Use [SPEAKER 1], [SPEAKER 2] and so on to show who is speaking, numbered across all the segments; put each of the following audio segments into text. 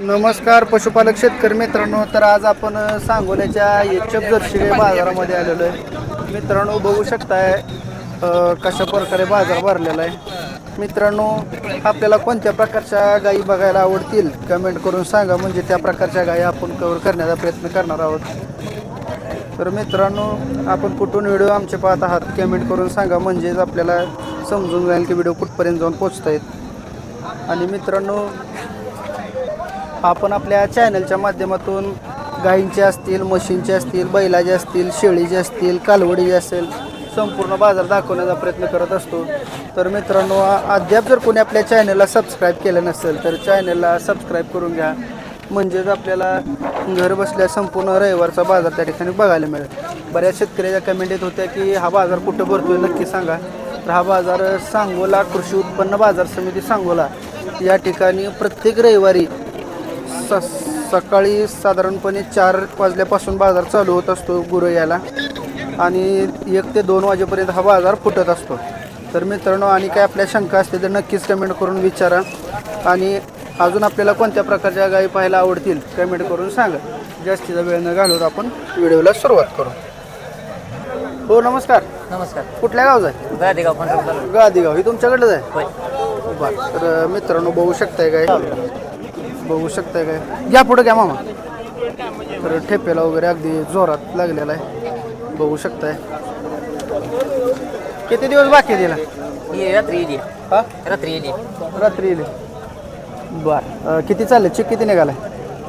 [SPEAKER 1] नमस्कार पशुपालक शेतकरी मित्रांनो. तर आज आपण सांगोल्याच्या येचप जर्शी बाजारामध्ये आलेलो आहे. मित्रांनो बघू शकताय कशा प्रकारे बाजार भरलेला आहे. मित्रांनो आपल्याला कोणत्या प्रकारच्या गायी बघायला आवडतील? कमेंट करून सांगा. म्हणजे त्या प्रकारच्या गायी आपण कवर करण्याचा प्रयत्न करणार आहोत. तर मित्रांनो आपण कुठून व्हिडिओ आमचे पाहत आहात कमेंट करून सांगा. म्हणजेच आपल्याला समजून जाईल की व्हिडिओ कुठपर्यंत जाऊन पोचत आहेत आणि मित्रांनो आपण आपल्या चॅनलच्या माध्यमातून गायींचे असतील म्हशींचे असतील बैलाचे असतील शेळीचे असतील कालवडीचे असेल संपूर्ण बाजार दाखवण्याचा प्रयत्न करत असतो. तर मित्रांनो अद्याप जर कोणी आपल्या चॅनलला सबस्क्राईब केलं नसेल तर चॅनलला सबस्क्राईब करून घ्या. म्हणजेच आपल्याला घर बसल्या संपूर्ण रविवारचा बाजार त्या ठिकाणी बघायला मिळेल. बऱ्याच शेतकऱ्याच्या कमेंट येत होत्या की हा बाजार कुठं भरतो आहे नक्की सांगा. तर हा बाजार सांगोला कृषी उत्पन्न बाजार समिती सांगोला. या ठिकाणी प्रत्येक रविवारी स सकाळी साधारणपणे चार वाजल्यापासून बाजार चालू होत असतो गुरं यायला. आणि एक ते दोन वाजेपर्यंत हा बाजार फुटत असतो. तर मित्रांनो आणि काय आपल्या शंका असतील तर नक्कीच कमेंट करून विचारा. आणि अजून आपल्याला कोणत्या प्रकारच्या गायी पाहायला आवडतील कमेंट करून सांगा. जास्तीचा वेळ न घालवत आपण व्हिडिओला सुरुवात करू. हो नमस्कार.
[SPEAKER 2] नमस्कार.
[SPEAKER 1] कुठल्या गावचा आहे?
[SPEAKER 2] गादेगाव पंढरपूर
[SPEAKER 1] गादीगाव. ही तुमच्याकडलंच आहे? बरं तर मित्रांनो बघू शकताय काय? बघू शकताय काय? घ्या पुढं घ्या मामा. तर ठेपेला वगैरे अगदी जोरात लागलेला आहे. बघू शकताय. किती दिवस बाकी तिला?
[SPEAKER 2] ही रात्री
[SPEAKER 1] हा?
[SPEAKER 2] रात्री येली
[SPEAKER 1] रात्री येईल. बर. किती चालेल? चिक किती निघालाय?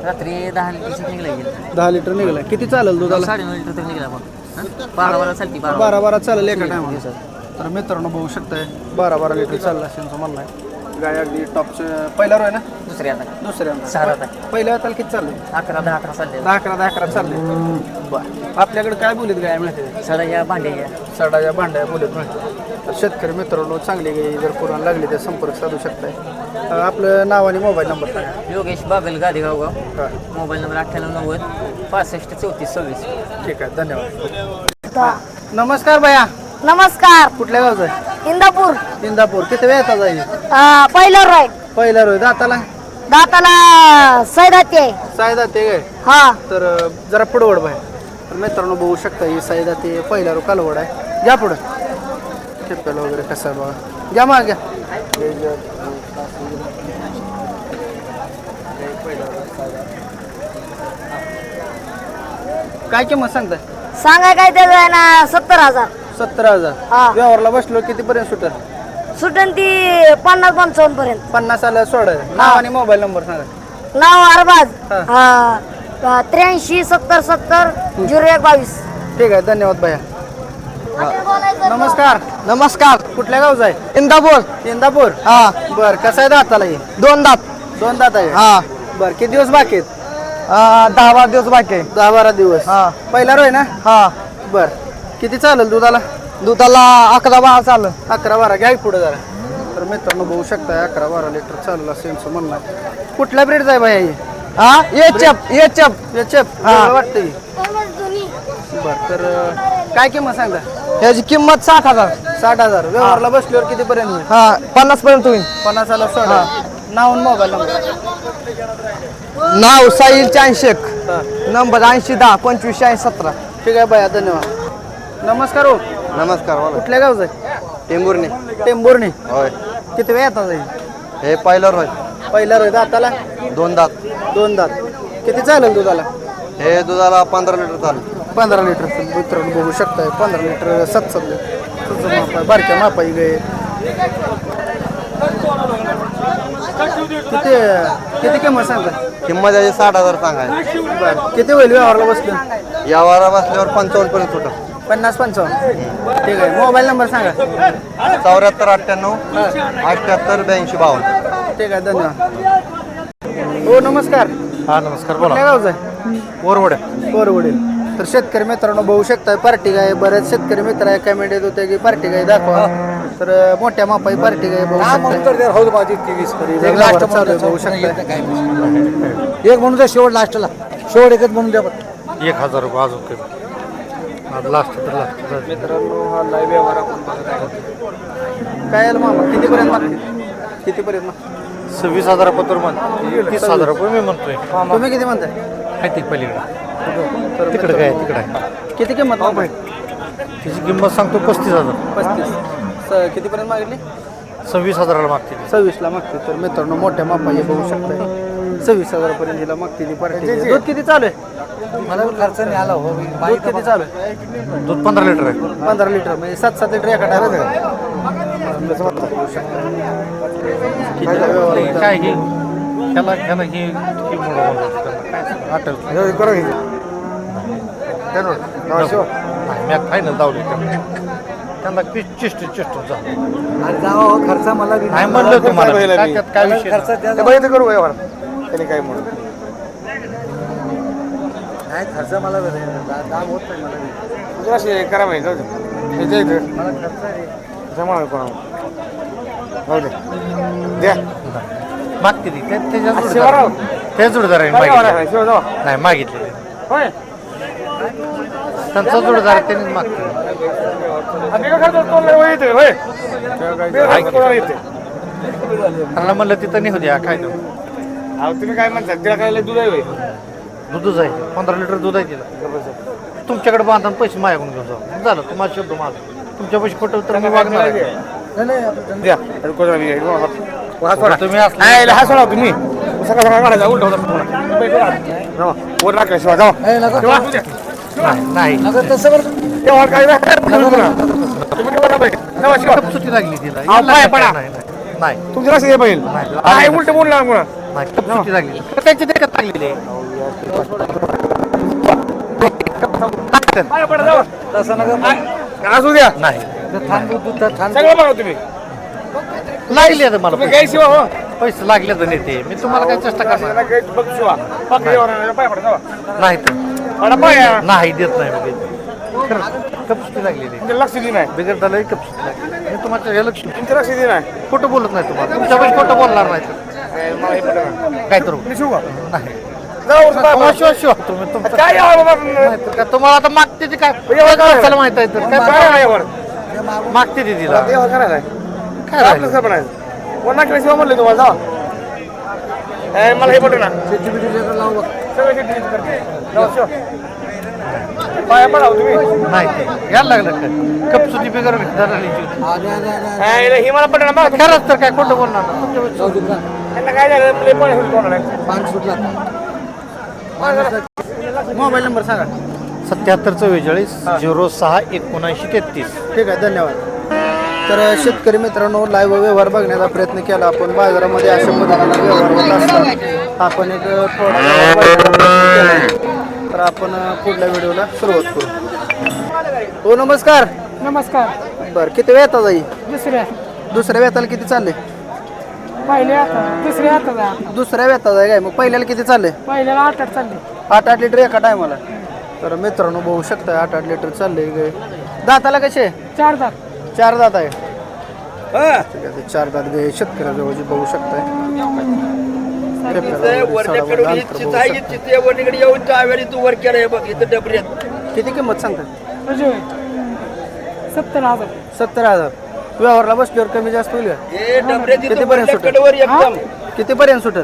[SPEAKER 2] रात्री दहा लिटरची निघला गेली.
[SPEAKER 1] दहा लिटर निघालाय. किती चालेल दुधाला?
[SPEAKER 2] साडे नऊ लिटर तक निघला मग. हं? बारा बारा चालती बारा.
[SPEAKER 1] बारा बारा चालेल एका टायमाला तर मित्रांनो बघू शकताय. बारा बारा लिटर चाललं असेल आहे गाय अगदी टॉपचं पहिला रो आहे ना?
[SPEAKER 2] दुसऱ्या आता.
[SPEAKER 1] दुसऱ्या
[SPEAKER 2] सहा आहे
[SPEAKER 1] पहिल्या हाताला किती चाललं?
[SPEAKER 2] अकरा दहा अकरा चालले.
[SPEAKER 1] दहा अकरा दहा अकरा चालले. बर. आपल्याकडे काय बोलीत गाय मिळते?
[SPEAKER 2] सडा या भांडे या.
[SPEAKER 1] सडाच्या भांड्या बोलीत मिळते. तर शेतकरी मित्रांनो चांगली गाई जर कोणाला लागली तर संपर्क साधू शकताय. अं, आपलं नाव आणि मोबाईल नंबर सांगा.
[SPEAKER 2] योगेश बागल गादेगाव गाव
[SPEAKER 1] हा,
[SPEAKER 2] मोबाईल नंबर अठ्ठ्याण्णव नव्वद पासष्ट चौतीस सव्वीस.
[SPEAKER 1] ठीक आहे धन्यवाद. नमस्कार भैया.
[SPEAKER 3] नमस्कार.
[SPEAKER 1] कुठल्या गावचं आहे?
[SPEAKER 3] इंदापूर.
[SPEAKER 1] इंदापूर. किती वेळ येतात जाईल
[SPEAKER 3] अं, पहिलं राय.
[SPEAKER 1] पहिला रोय. दाताला?
[SPEAKER 3] दाताला सैदाते.
[SPEAKER 1] सायदा ते काय?
[SPEAKER 3] हा.
[SPEAKER 1] तर अं, जरा पुढवड बाहेर. तर मित्रांनो बघू शकता ही सायदा ते पहिला रो कालवड आहे. घ्या पुढं. ठेप्याला वगैरे कसं बघा. घ्या मग घ्या. काय किंमत सांगताय?
[SPEAKER 3] सांगा काय त्याचं आहे ना सत्तर हजार.
[SPEAKER 1] सत्तर हजार.
[SPEAKER 3] हा.
[SPEAKER 1] व्यवहारला बसलो कितीपर्यंत सुटर
[SPEAKER 3] सुटन ती पन्नास पंचावन्न पर्यंत
[SPEAKER 1] पन्नास आला सोड. नाव आणि मोबाईल नंबर सांगा.
[SPEAKER 3] नाव अरबाज.
[SPEAKER 1] हा.
[SPEAKER 3] हा. त्र्याऐंशी सत्तर सत्तर झिरो एक बावीस.
[SPEAKER 1] ठीक आहे धन्यवाद भैया. नमस्कार.
[SPEAKER 4] नमस्कार.
[SPEAKER 1] कुठल्या गावचा आहे?
[SPEAKER 4] इंदापूर.
[SPEAKER 1] इंदापूर?
[SPEAKER 4] हा.
[SPEAKER 1] बर कसं आहे दाताला हे?
[SPEAKER 4] दोन दात.
[SPEAKER 1] दोन दात आहे.
[SPEAKER 4] हा.
[SPEAKER 1] बर किती दिवस बाकी आहेत?
[SPEAKER 4] अं, दहा बारा दिवस बाकी आहे.
[SPEAKER 1] दहा बारा दिवस.
[SPEAKER 4] हा.
[SPEAKER 1] पहिला रोय ना?
[SPEAKER 4] हा.
[SPEAKER 1] बर. किती चालेल दुधाला?
[SPEAKER 4] दुधाला अकरा बारा चालू
[SPEAKER 1] अकरा बारा. घ्या पुढे जरा. तर मित्रांनो बघू शकता अकरा बारा लिटर चाललं असेल असं म्हणणं आहे. कुठल्या ब्रेडचा आहे भाई
[SPEAKER 4] हा? ये चप ये चप
[SPEAKER 1] याचेप
[SPEAKER 4] हा.
[SPEAKER 1] वाटतं बर तर काय किंमत सांगता?
[SPEAKER 4] याची किंमत साठ हजार.
[SPEAKER 1] साठ हजार. व्यवहारला बसल्यावर कितीपर्यंत होईल?
[SPEAKER 4] हा पन्नास पर्यंत होईल.
[SPEAKER 1] पन्नासाला सोडा. नाव मोबाईल नंबर
[SPEAKER 4] नाव साहिल चांशेक
[SPEAKER 1] हा.
[SPEAKER 4] नंबर ऐंशी दहा पंचवीस ऐंशी सतरा.
[SPEAKER 1] ठीक आहे बाया धन्यवाद. नमस्कार हो.
[SPEAKER 4] नमस्कार बोला.
[SPEAKER 1] कुठल्या गावचं आहे?
[SPEAKER 4] टेंभुर्णी.
[SPEAKER 1] टेंभुर्णी.
[SPEAKER 4] होय.
[SPEAKER 1] किती वेळ येतात जाईल
[SPEAKER 4] हे पहिलं होय
[SPEAKER 1] पहिला रोय दाताला?
[SPEAKER 4] दोन दात.
[SPEAKER 1] दोन दात. किती चालेल दुधाला?
[SPEAKER 4] हे दुधाला पंधरा लिटर चालू
[SPEAKER 1] पंधरा लिटर. मित्रांनो बघू शकताय. पंधरा लिटर सात सात बारक्या मापाई गे. किती किती किंमत सांगता
[SPEAKER 4] किंमत याची साठ हजार सांगाय
[SPEAKER 1] बरं. किती होईल व्यवहारला बसलं?
[SPEAKER 4] या वारा बसल्यावर पंचावन्न पर्यंत सुटत
[SPEAKER 1] पन्नास पंचावन्न. ठीक आहे. मोबाईल नंबर सांगा.
[SPEAKER 4] चौऱ्याहत्तर अठ्ठ्याण्णव अठ्ठ्याहत्तर ब्याऐंशी बावन्न.
[SPEAKER 1] ठीक आहे. धन्यवाद. हो नमस्कार.
[SPEAKER 4] हा नमस्कार.
[SPEAKER 1] कुठल्या गावचं आहे?
[SPEAKER 4] वरवड्या
[SPEAKER 1] वडील तर शेतकरी मित्रांनो बघू शकताय पार्टी गाय बरेच शेतकरी मित्र आहे. कमेंट येत होते की पार्टी गाय दाखवा. तर अं, मोठ्या मापाई पार्टी गाय बघू शकताय लास्ट चालू आहे, बघू शकताय
[SPEAKER 5] एक म्हणून द्या शेवट लास्टला. शेवट एकच म्हणून द्या
[SPEAKER 4] एक हजार रुपये अजून कमी. लास्ट तर लास्ट
[SPEAKER 1] मित्रांनो हा लाईव्ह व्यवहार आपण बघत आहोत. काय आलं मामा? कितीपर्यंत मागते कितीपर्यंत मागते
[SPEAKER 4] सव्वीस हजार पत्र म्हणते. तीस हजार रुपये मी म्हणतोय.
[SPEAKER 1] तुम्ही किती म्हणताय?
[SPEAKER 4] आहे ते पलीकडे. तिकडे काय तिकडे आहे.
[SPEAKER 1] किती किंमत मामा
[SPEAKER 4] तिची किंमत सांगतो पस्तीस हजार.
[SPEAKER 1] पस्तीस. स- कितीपर्यंत मागितली?
[SPEAKER 4] सव्वीस हजाराला मागते.
[SPEAKER 1] सव्वीसला मागते. तर मित्रांनो मोठ्या मापाचे बघू शकताय. सव्वीस हजारापर्यंत हिला मागते पार्टी दूध किती चालू आहे?
[SPEAKER 5] मला खर्च नाही आला हो
[SPEAKER 1] दूध किती चालू आहे?
[SPEAKER 4] दूध पंधरा लिटर आहे.
[SPEAKER 1] पंधरा लिटर म्हणजे सात सात लिटर एका टायमाला
[SPEAKER 4] ते काय हे हे हे मोडं बोलतात त्याला. काय सांगू, आठवलं. नाही, मी फायनल दावली त्यांना त्यांना चिष्ट चिष्ट झालं.
[SPEAKER 5] अरे जावा खर्च मला
[SPEAKER 4] नाही म्हणलं तुम्हाला. काय त्यात काय विषय
[SPEAKER 5] खर्च करू त्याने काय म्हणून? नाही खर्च मला. दा- दाम होत नाही मला. बी.
[SPEAKER 6] करा माहिती
[SPEAKER 5] मला खर्च आहे.
[SPEAKER 6] जमा कोणा जाऊ दे. द्या.
[SPEAKER 4] मागते ती. त्या- त्याच्या
[SPEAKER 6] शिवाराव.
[SPEAKER 4] जोडीदार आहे. नाही मागितले
[SPEAKER 6] होय.
[SPEAKER 4] त्यांचा जोडीदार आहे, त्यांनीच मागते त्यांना म्हणलं तिथं नाही होत्या काय
[SPEAKER 6] अहो तुम्ही काय म्हणता तिला काय दूध आहे होय
[SPEAKER 4] दूधच आहे पंधरा लिटर दूध आहे तिला तुमच्याकडे बांधताना पैसे माझ्याकडून घेऊन जाऊ झालं तुम्हाला शब्द माझा तुमच्या पैसे खोटं तर मी वागणार आहे.
[SPEAKER 6] द्या अरे कोणाला. हा सोडा
[SPEAKER 4] तुम्ही असले-
[SPEAKER 6] नाही, हा सोडा तुम्ही सकाळ सकाळ काढायचा उलट होता तुम्हाला पैसे काढा. जावा. वर टाकल्या शिवा जावा
[SPEAKER 5] नाही, नका.
[SPEAKER 6] शिवा, असू द्या.
[SPEAKER 4] नाही नाही
[SPEAKER 5] नका तसं बरं
[SPEAKER 6] तेव्हा काय नाही. तुम्ही बोला. तुम्ही बोला पाहिजे. जावा, शिवा.
[SPEAKER 4] खूप सुट्टी लागली तिला
[SPEAKER 6] अहो, पाय पडा.
[SPEAKER 4] नाही नाही नाही
[SPEAKER 6] तुमचं लक्ष उलट बोलला
[SPEAKER 4] खूप सुट्टी लागली त्यांची लागलेली
[SPEAKER 6] असू द्या.
[SPEAKER 4] नाही.
[SPEAKER 5] तर
[SPEAKER 6] सगळं बघा तुम्ही.
[SPEAKER 4] लागले आता मला
[SPEAKER 6] तुम्ही
[SPEAKER 4] पैसे.
[SPEAKER 6] गाय शिवा हो
[SPEAKER 4] पैसे लागले तर नेते. मी तुम्हाला काय चेष्टा करणार?
[SPEAKER 6] बघ शिवा पाक येणार पाय पडा जावा
[SPEAKER 4] नाही तर.
[SPEAKER 6] पडा पाय.
[SPEAKER 4] नाही देत नाही मी. देत. खरं कपसुटी लागलेली आहे.
[SPEAKER 6] तुमचं लक्ष दे नाही.
[SPEAKER 4] बिगर झालं कपसुटी लागली. मी तुम्हाला लक्ष
[SPEAKER 6] तुमचं लक्ष दे नाही.
[SPEAKER 4] खोटं बोलत नाही तुम्हाला. तुमच्या पैसे खोटं बोलणार नाही तर.
[SPEAKER 6] काय मला हे पटलं
[SPEAKER 4] काय नाही. तुम्हाला
[SPEAKER 6] पडा.
[SPEAKER 4] शिवा शिवा तुम्ही तुमचं
[SPEAKER 6] काय यावं बाबा?
[SPEAKER 4] नाही तर काय तुम्हाला आता मागते ते काय? कशाला माहीत आहे तर? काय
[SPEAKER 6] आहे
[SPEAKER 4] मागते ते तिला. काय
[SPEAKER 6] आपलं
[SPEAKER 4] राहिलं?
[SPEAKER 6] म्हणलं तुम्हाला मला हे पटलं ना. पाया तुम्ही.
[SPEAKER 4] नाही ते यायला लागलं काय कपसुटी बिगर होती.
[SPEAKER 5] हा,
[SPEAKER 6] हे मला बघा.
[SPEAKER 4] खरंच तर काय खोटं बोलणार? ना तुमच्या?
[SPEAKER 6] त्यांना काय झालं? लय पाणी.
[SPEAKER 5] पान सुटला.
[SPEAKER 1] मोबाईल नंबर सांगा.
[SPEAKER 4] सत्याहत्तर चव्वेचाळीस झिरो सहा एकोणऐंशी तेहतीस.
[SPEAKER 1] ठीक आहे धन्यवाद. तर शेतकरी मित्रांनो लाईव्ह व्यवहार बघण्याचा प्रयत्न केला. आपण बाजारामध्ये अशा पद्धतीने व्यवहार होत असतात आपण एक थोडा. तर आपण पुढल्या व्हिडिओला सुरुवात करू. हो नमस्कार.
[SPEAKER 7] नमस्कार.
[SPEAKER 1] बरं किती वेळ येतात आई?
[SPEAKER 7] दुसऱ्या.
[SPEAKER 1] दुसऱ्या वेताला किती चालले
[SPEAKER 7] पहिले आता दुसऱ्या आता. जा
[SPEAKER 1] दुसऱ्या वेतात आहे काय? मग पहिल्याला किती चालले?
[SPEAKER 7] पहिल्याला आठ आठ चालली.
[SPEAKER 1] आठ आठ लिटर एका टायमाला? तर मित्रांनो बघू शकता आठ आठ लिटर चालले गाय दाताला कसे?
[SPEAKER 7] चार दात.
[SPEAKER 1] चार दात आहे. ठीक आहे ते चार दात गाय शेतकऱ्याजवळची बघू शकताय. किती किंमत सांगतात
[SPEAKER 7] म्हणजे सत्तर हजार.
[SPEAKER 1] सत्तर हजार. व्यवहारला बसल्यावर कमी जास्त होईल का? कितीपर्यंत सुटेल? कितीपर्यंत सुटेल?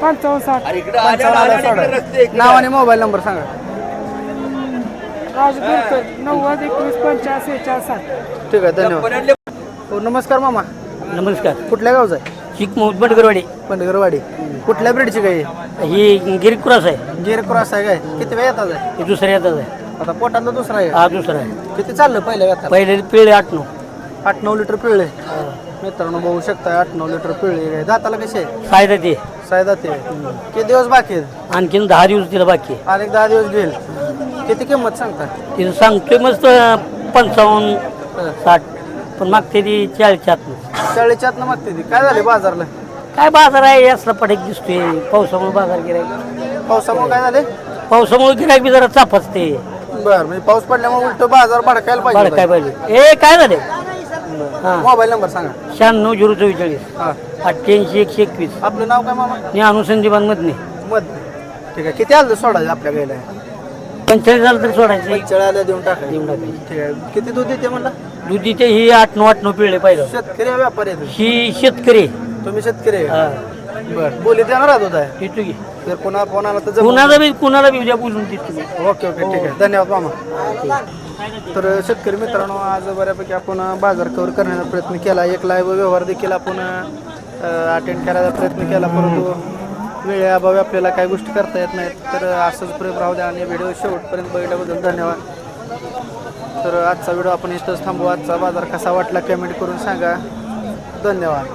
[SPEAKER 7] पंचावन्न साठ.
[SPEAKER 1] नाव आणि मोबाईल नंबर सांगा.
[SPEAKER 7] राजू दुरकर नव्वद एकवीस पंच्याऐंशी सेहेचाळीस साठ.
[SPEAKER 1] ठीक आहे धन्यवाद. हो नमस्कार मामा.
[SPEAKER 2] नमस्कार.
[SPEAKER 1] कुठल्या गावचा आहे?
[SPEAKER 2] शिक बंडगरवाडी.
[SPEAKER 1] पंढगरवाडी कुठल्या ब्रीडची गाय आहे?
[SPEAKER 2] ही गिरी क्रॉस आहे.
[SPEAKER 1] गिर क्रॉस आहे काय? किती वेळ येतात आहे?
[SPEAKER 2] ही दुसऱ्या येतात आहे.
[SPEAKER 1] आता पोटातला दुसरा आहे.
[SPEAKER 2] हा दुसरा आहे.
[SPEAKER 1] किती चाललं पहिल्या व्यथा?
[SPEAKER 2] पहिले पिळे आठ नऊ.
[SPEAKER 1] आठ नऊ लिटर पिळले. मित्रांनो बघू शकता आठ नऊ लिटर पिळले. दाताला कसे आहे
[SPEAKER 2] फायदा ते.
[SPEAKER 1] सायदा ते. किती दिवस बाकी आहेत?
[SPEAKER 2] आणखीन दहा दिवस तिला बाकी आहे.
[SPEAKER 1] अनेक दहा दिवस घेईल. किती किंमत सांगता
[SPEAKER 2] तिथं सांगतोय मस्त पंचावन्न साठ. पण मागते ती चाळीसच्या आतनं
[SPEAKER 1] चाळीसच्या आतनं मागते ती. काय झाले बाजारला?
[SPEAKER 2] काय बाजार आहे असला पटेक दिसतोय. पावसामुळे बाजार गिरायक
[SPEAKER 1] पावसामुळे काय झाले
[SPEAKER 2] पावसामुळे गिरायक बी जरा चापचते
[SPEAKER 1] बर म्हणजे पाऊस पडल्यामुळे उलट बाजार भडकायला पाहिजे
[SPEAKER 2] काय पाहिजे ए काय झाले? हा.
[SPEAKER 1] मोबाईल नंबर सांगा.
[SPEAKER 2] शहाण्णव झिरो चव्वेचाळीस
[SPEAKER 1] हा.
[SPEAKER 2] अठ्ठ्याऐंशी एकशे एकवीस.
[SPEAKER 1] आपलं नाव काय मामा?
[SPEAKER 2] मी अनुसंजीवन मधने
[SPEAKER 1] मध ठीक आहे. किती आलं सोडायचं आपल्या गायला
[SPEAKER 2] पंचेचाळीस झालं तर सोडायचं.
[SPEAKER 1] पंचेचाळीला देऊन टाकायचं
[SPEAKER 2] देऊन टाकायचं
[SPEAKER 1] ठीक आहे. किती दूध देते म्हणलं?
[SPEAKER 2] दुधीचे ही आठ नऊ आठ नऊ पिळे पाहिजे
[SPEAKER 1] शेतकरी आहे व्यापारी आहे तुम्ही?
[SPEAKER 2] ही शेतकरी.
[SPEAKER 1] तुम्ही शेतकरी आहे. बर. बोलीत येणार आहात होता
[SPEAKER 2] येतो की.
[SPEAKER 1] जर कोणा आला तर
[SPEAKER 2] कुणाला बी कुणाला बी उद्या बोलून देतो तुम्ही.
[SPEAKER 1] ओके ओके ठीक आहे. धन्यवाद मामा. तर शेतकरी मित्रांनो आज बऱ्यापैकी आपण बाजार कव्हर करण्याचा प्रयत्न केला. एक लाईव्ह व्यवहार देखील आपण अटेंड करायचा प्रयत्न केला. परंतु वेळेअभावी आपल्याला काही गोष्टी करता येत नाहीत. तर असंच प्रेम राहू द्या आणि व्हिडिओ शेवटपर्यंत बघितल्याबद्दल धन्यवाद. तर आजचा व्हिडिओ आपण इथंच थांबू आजचा बाजार कसा वाटला कमेंट करून सांगा. धन्यवाद.